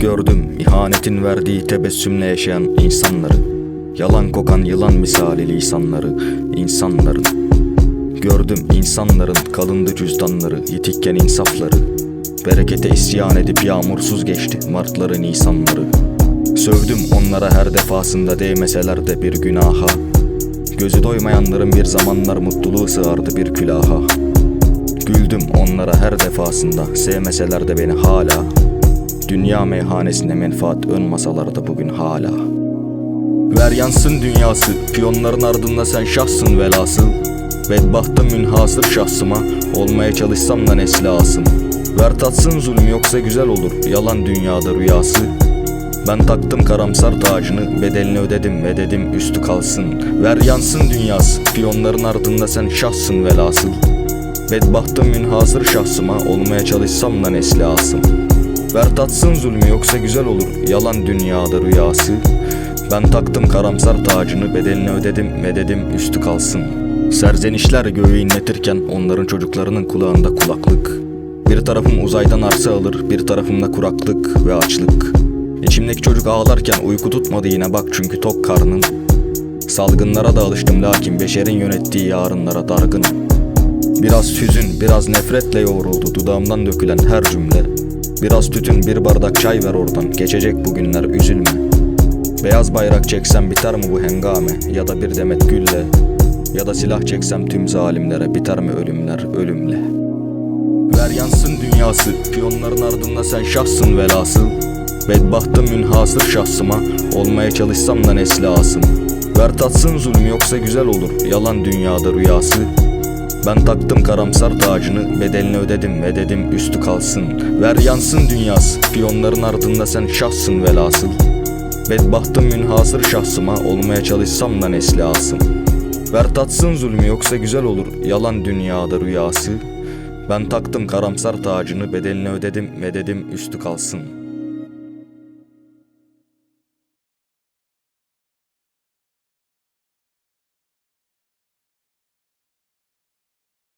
Gördüm ihanetin verdiği tebessümle yaşayan insanları. Yalan kokan yılan misali lisanları insanların. Gördüm insanların kalındı cüzdanları Yitikken insafları. Berekete isyan edip yağmursuz geçti Martları nisanları. Sövdüm onlara her defasında değmeseler de bir günaha. Gözü doymayanların bir zamanlar mutluluğu sığardı bir külaha. Güldüm onlara her defasında sevmeseler de beni hala Dünya meyhanesine menfaat ön masalarda bugün hala. Ver yansın dünyası piyonların ardında sen şahsın velası Bedbahtım münhasır şahsıma olmaya çalışsam da nesli Ver tatsın zulüm yoksa güzel olur yalan dünyada rüyası. Ben taktım karamsar tacını Bedelini ödedim ve dedim üstü kalsın. Ver yansın dünyası Piyonların ardında sen şahsın velhasıl. Bedbahtım münhasır şahsıma Olmaya çalışsam da nesli asım Ver tatsın zulmü yoksa güzel olur. Yalan dünyada rüyası. Ben taktım karamsar tacını Bedelini ödedim ve dedim üstü kalsın. Serzenişler göğü inletirken Onların çocuklarının kulağında kulaklık. Bir tarafım uzaydan arsa alır Bir tarafımda kuraklık ve açlık. İçimdeki çocuk ağlarken uyku tutmadı yine bak çünkü tok karnın. Salgınlara da alıştım lakin beşerin yönettiği yarınlara dargınım Biraz hüzün, biraz nefretle yoğruldu dudağımdan dökülen her cümle Biraz tütün, bir bardak çay ver oradan, geçecek bugünler üzülme. Beyaz bayrak çeksem biter mi bu hengame? Ya da bir demet gülle. Ya da silah çeksem tüm zalimlere biter mi ölümler ölümle? Ver yansın dünyası Piyonların ardında sen şahsın velhasıl. Bedbahtım münhasır şahsıma Olmaya çalışsam da nesli asım Ver tatsın zulüm yoksa güzel olur Yalan dünyada rüyası Ben taktım karamsar tacını Bedelini ödedim ve dedim üstü kalsın. Ver yansın dünyası Piyonların ardında sen şahsın velhasıl. Bedbahtım münhasır şahsıma Olmaya çalışsam da nesli asım. Ver tatsın zulmü yoksa güzel olur Yalan dünyada rüyası. Ben taktım karamsar tacını Bedelini ödedim ve dedim üstü kalsın